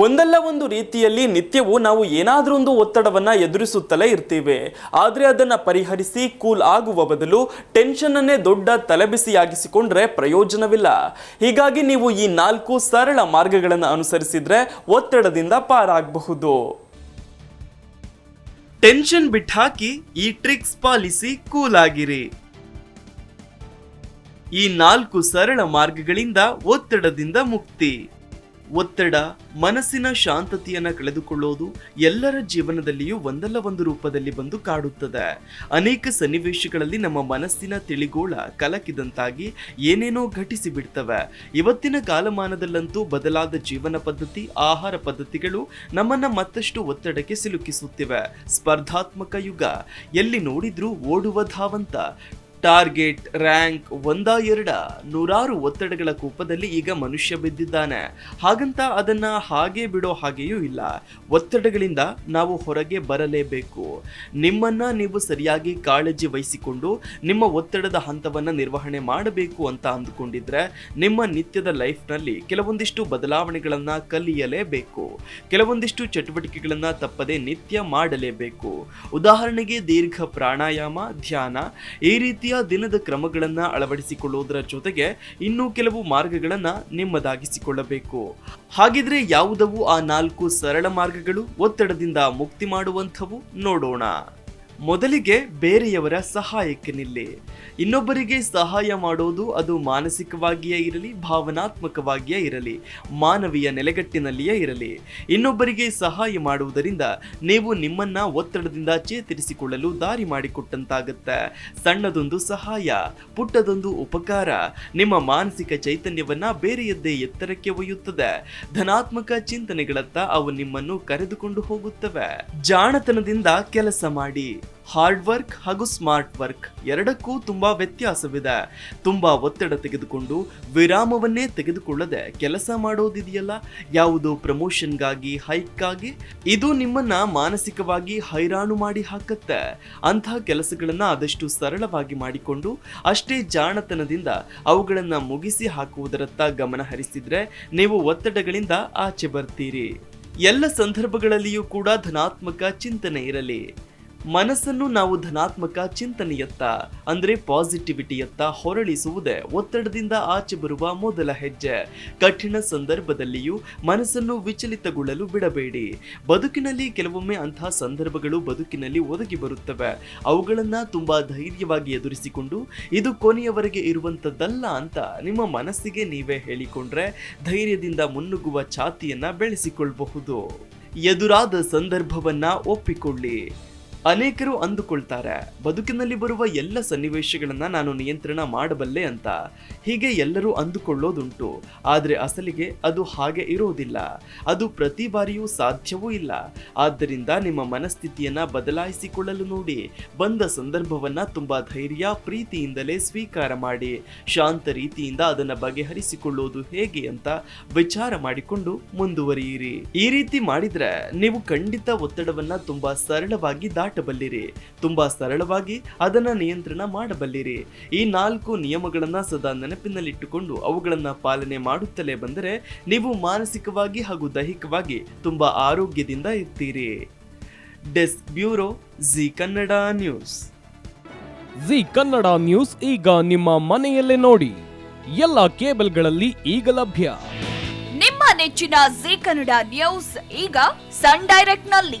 ಒಂದಲ್ಲ ಒಂದು ರೀತಿಯಲ್ಲಿ ನಿತ್ಯವೂ ನಾವು ಏನಾದರೂ ಒಂದು ಒತ್ತಡವನ್ನು ಎದುರಿಸುತ್ತಲೇ ಇರ್ತೀವಿ. ಆದರೆ ಅದನ್ನು ಪರಿಹರಿಸಿ ಕೂಲ್ ಆಗುವ ಬದಲು ಟೆನ್ಷನ್ ಅನ್ನೇ ದೊಡ್ಡ ತಲೆಬಿಸಿಯಾಗಿಸಿಕೊಂಡ್ರೆ ಪ್ರಯೋಜನವಿಲ್ಲ. ಹೀಗಾಗಿ ನೀವು ಈ ನಾಲ್ಕು ಸರಳ ಮಾರ್ಗಗಳನ್ನು ಅನುಸರಿಸಿದ್ರೆ ಒತ್ತಡದಿಂದ ಪಾರಾಗಬಹುದು. ಟೆನ್ಷನ್ ಬಿಟ್ಟಾಕಿ ಈ ಟ್ರಿಕ್ಸ್ ಪಾಲಿಸಿ ಕೂಲ್ ಆಗಿರಿ. ಈ ನಾಲ್ಕು ಸರಳ ಮಾರ್ಗಗಳಿಂದ ಒತ್ತಡದಿಂದ ಮುಕ್ತಿ. ಒತ್ತಡ, ಮನಸ್ಸಿನ ಶಾಂತತೆಯನ್ನು ಕಳೆದುಕೊಳ್ಳೋದು ಎಲ್ಲರ ಜೀವನದಲ್ಲಿಯೂ ಒಂದಲ್ಲ ಒಂದು ರೂಪದಲ್ಲಿ ಬಂದು ಕಾಡುತ್ತದೆ. ಅನೇಕ ಸನ್ನಿವೇಶಗಳಲ್ಲಿ ನಮ್ಮ ಮನಸ್ಸಿನ ತಿಳಿಗೋಳ ಕಲಕಿದಂತಾಗಿ ಏನೇನೋ ಘಟಿಸಿ ಬಿಡ್ತವೆ. ಇವತ್ತಿನ ಕಾಲಮಾನದಲ್ಲಂತೂ ಬದಲಾದ ಜೀವನ ಪದ್ಧತಿ, ಆಹಾರ ಪದ್ಧತಿಗಳು ನಮ್ಮನ್ನ ಮತ್ತಷ್ಟು ಒತ್ತಡಕ್ಕೆ ಸಿಲುಕಿಸುತ್ತಿವೆ. ಸ್ಪರ್ಧಾತ್ಮಕ ಯುಗ, ಎಲ್ಲಿ ನೋಡಿದ್ರೂ ಓಡುವ ಧಾವಂತ ಟಾರ್ಗೆಟ್ ರ್ಯಾಂಕ್ ಒಂದ ಎರಡ ನೂರಾರು ಒತ್ತಡಗಳ ಕೂಪದಲ್ಲಿ ಈಗ ಮನುಷ್ಯ ಬಿದ್ದಿದ್ದಾನೆ. ಹಾಗಂತ ಅದನ್ನ ಹಾಗೆ ಬಿಡೋ ಹಾಗೆಯೂ ಇಲ್ಲ. ಒತ್ತಡಗಳಿಂದ ನಾವು ಹೊರಗೆ ಬರಲೇಬೇಕು. ನಿಮ್ಮನ್ನ ನೀವು ಸರಿಯಾಗಿ ಕಾಳಜಿ ವಹಿಸಿಕೊಂಡು ನಿಮ್ಮ ಒತ್ತಡದ ಹಂತವನ್ನ ನಿರ್ವಹಣೆ ಮಾಡಬೇಕು ಅಂತ ಅಂದುಕೊಂಡಿದ್ರೆ ನಿಮ್ಮ ನಿತ್ಯದ ಲೈಫ್ನಲ್ಲಿ ಕೆಲವೊಂದಿಷ್ಟು ಬದಲಾವಣೆಗಳನ್ನ ಕಲಿಯಲೇಬೇಕು. ಕೆಲವೊಂದಿಷ್ಟು ಚಟುವಟಿಕೆಗಳನ್ನ ತಪ್ಪದೆ ನಿತ್ಯ ಮಾಡಲೇಬೇಕು. ಉದಾಹರಣೆಗೆ ದೀರ್ಘ ಪ್ರಾಣಾಯಾಮ, ಧ್ಯಾನ, ಈ ರೀತಿಯ ದಿನದ ಕ್ರಮಗಳನ್ನ ಅಳವಡಿಸಿಕೊಳ್ಳುವುದರ ಜೊತೆಗೆ ಇನ್ನೂ ಕೆಲವು ಮಾರ್ಗಗಳನ್ನ ನಿಮ್ಮದಾಗಿಸಿಕೊಳ್ಳಬೇಕು. ಹಾಗಿದ್ರೆ ಯಾವುದವು ಆ ನಾಲ್ಕು ಸರಳ ಮಾರ್ಗಗಳು ಒತ್ತಡದಿಂದ ಮುಕ್ತಿ ಮಾಡುವಂಥವು? ನೋಡೋಣ. ಮೊದಲಿಗೆ ಬೇರೆಯವರ ಸಹಾಯಕ್ಕೆ ನಿಲ್ಲಿ. ಇನ್ನೊಬ್ಬರಿಗೆ ಸಹಾಯ ಮಾಡೋದು ಅದು ಮಾನಸಿಕವಾಗಿಯೇ ಇರಲಿ, ಭಾವನಾತ್ಮಕವಾಗಿಯೇ ಇರಲಿ, ಮಾನವೀಯ ನೆಲೆಗಟ್ಟಿನಲ್ಲಿಯೇ ಇರಲಿ. ಇನ್ನೊಬ್ಬರಿಗೆ ಸಹಾಯ ಮಾಡುವುದರಿಂದ ನೀವು ನಿಮ್ಮನ್ನ ಒತ್ತಡದಿಂದ ಚೇತರಿಸಿಕೊಳ್ಳಲು ದಾರಿ ಮಾಡಿಕೊಟ್ಟಂತಾಗುತ್ತೆ. ಸಣ್ಣದೊಂದು ಸಹಾಯ, ಪುಟ್ಟದೊಂದು ಉಪಕಾರ, ನಿಮ್ಮ ಮಾನಸಿಕ ಚೈತನ್ಯವನ್ನ ಬೇರೆಯದ್ದೇ ಎತ್ತರಕ್ಕೆ ಒಯ್ಯುತ್ತದೆ. ಧನಾತ್ಮಕ ಚಿಂತನೆಗಳತ್ತ ಅವು ನಿಮ್ಮನ್ನು ಕರೆದುಕೊಂಡು ಹೋಗುತ್ತವೆ. ಜಾಣತನದಿಂದ ಕೆಲಸ ಮಾಡಿ. ಹಾರ್ಡ್ ವರ್ಕ್ ಹಾಗೂ ಸ್ಮಾರ್ಟ್ ವರ್ಕ್ ಎರಡಕ್ಕೂ ತುಂಬ ವ್ಯತ್ಯಾಸವಿದೆ. ತುಂಬ ಒತ್ತಡ ತೆಗೆದುಕೊಂಡು ವಿರಾಮವನ್ನೇ ತೆಗೆದುಕೊಳ್ಳದೆ ಕೆಲಸ ಮಾಡೋದಿದೆಯಲ್ಲ? ಯಾವುದು ಪ್ರಮೋಷನ್ಗಾಗಿ ಹೈಕ್ಗಾಗಿ ಇದು ನಿಮ್ಮನ್ನ ಮಾನಸಿಕವಾಗಿ ಹೈರಾಣು ಮಾಡಿ ಹಾಕತ್ತೆ. ಅಂತಹ ಕೆಲಸಗಳನ್ನ ಆದಷ್ಟು ಸರಳವಾಗಿ ಮಾಡಿಕೊಂಡು ಅಷ್ಟೇ ಜಾಣತನದಿಂದ ಅವುಗಳನ್ನ ಮುಗಿಸಿ ಹಾಕುವುದರತ್ತ ಗಮನ ಹರಿಸಿದ್ರೆ ನೀವು ಒತ್ತಡಗಳಿಂದ ಆಚೆ ಬರ್ತೀರಿ. ಎಲ್ಲ ಸಂದರ್ಭಗಳಲ್ಲಿಯೂ ಕೂಡ ಧನಾತ್ಮಕ ಚಿಂತನೆ ಇರಲಿ. ಮನಸ್ಸನ್ನು ನಾವು ಧನಾತ್ಮಕ ಚಿಂತನೆಯತ್ತ, ಅಂದ್ರೆ ಪಾಸಿಟಿವಿಟಿಯತ್ತ ಹೊರಳಿಸುವುದೇ ಒತ್ತಡದಿಂದ ಆಚೆ ಬರುವ ಮೊದಲ ಹೆಜ್ಜೆ. ಕಠಿಣ ಸಂದರ್ಭದಲ್ಲಿಯೂ ಮನಸ್ಸನ್ನು ವಿಚಲಿತಗೊಳ್ಳಲು ಬಿಡಬೇಡಿ. ಬದುಕಿನಲ್ಲಿ ಕೆಲವೊಮ್ಮೆ ಅಂತಹ ಸಂದರ್ಭಗಳು ಬದುಕಿನಲ್ಲಿ ಒದಗಿ ಬರುತ್ತವೆ. ಅವುಗಳನ್ನ ತುಂಬಾ ಧೈರ್ಯವಾಗಿ ಎದುರಿಸಿಕೊಂಡು, ಇದು ಕೊನೆಯವರೆಗೆ ಇರುವಂತದ್ದಲ್ಲ ಅಂತ ನಿಮ್ಮ ಮನಸ್ಸಿಗೆ ನೀವೇ ಹೇಳಿಕೊಂಡ್ರೆ ಧೈರ್ಯದಿಂದ ಮುನ್ನುಗ್ಗುವ ಛಾತಿಯನ್ನ ಬೆಳೆಸಿಕೊಳ್ಳಬಹುದು ಎದುರಾದ ಸಂದರ್ಭವನ್ನ ಒಪ್ಪಿಕೊಳ್ಳಿ. ಅನೇಕರು ಅಂದುಕೊಳ್ತಾರೆ, ಬದುಕಿನಲ್ಲಿ ಬರುವ ಎಲ್ಲ ಸನ್ನಿವೇಶಗಳನ್ನ ನಾನು ನಿಯಂತ್ರಣ ಮಾಡಬಲ್ಲೆ ಅಂತ. ಹೀಗೆ ಎಲ್ಲರೂ ಅಂದುಕೊಳ್ಳೋದುಂಟು. ಆದರೆ ಅಸಲಿಗೆ ಅದು ಹಾಗೆ ಇರೋದಿಲ್ಲ. ಅದು ಪ್ರತಿ ಬಾರಿಯೂ ಸಾಧ್ಯವೂ ಇಲ್ಲ. ಆದ್ದರಿಂದ ನಿಮ್ಮ ಮನಸ್ಥಿತಿಯನ್ನ ಬದಲಾಯಿಸಿಕೊಳ್ಳಲು ನೋಡಿ, ಬಂದ ಸಂದರ್ಭವನ್ನ ತುಂಬಾ ಧೈರ್ಯ, ಪ್ರೀತಿಯಿಂದಲೇ ಸ್ವೀಕಾರ ಮಾಡಿ, ಶಾಂತ ರೀತಿಯಿಂದ ಅದನ್ನು ಬಗೆಹರಿಸಿಕೊಳ್ಳೋದು ಹೇಗೆ ಅಂತ ವಿಚಾರ ಮಾಡಿಕೊಂಡು ಮುಂದುವರಿಯಿರಿ. ಈ ರೀತಿ ಮಾಡಿದ್ರೆ ನೀವು ಖಂಡಿತ ಒತ್ತಡವನ್ನ ತುಂಬಾ ಸರಳವಾಗಿ ದಾಟಬಲ್ಲಿರಿ ತುಂಬಾ ಸರಳವಾಗಿ ಅದನ್ನ ನಿಯಂತ್ರಣ ಮಾಡಬಲ್ಲಿರಿ. ಈ ನಾಲ್ಕು ನಿಯಮಗಳನ್ನು ಸದಾ ನೆನಪಿನಲ್ಲಿಟ್ಟುಕೊಂಡು ಅವುಗಳನ್ನು ಪಾಲನೆ ಮಾಡುತ್ತಲೇ ಬಂದರೆ ನೀವು ಮಾನಸಿಕವಾಗಿ ಹಾಗೂ ದೈಹಿಕವಾಗಿ ತುಂಬಾ ಆರೋಗ್ಯದಿಂದ ಇರ್ತೀರಿ. Desk bureau Zee Kannada news. Zee Kannada news ಈಗ ನಿಮ್ಮ ಮನೆಯಲ್ಲೇ ನೋಡಿ. ಎಲ್ಲ ಕೇಬಲ್ಗಳಲ್ಲಿ ಈಗ ಲಭ್ಯ. ನಿಮ್ಮ ನೆಚ್ಚಿನ ಜಿ ಕನ್ನಡ ನ್ಯೂಸ್ ಈಗ ಸನ್ ಡೈರೆಕ್ಟ್ನಲ್ಲಿ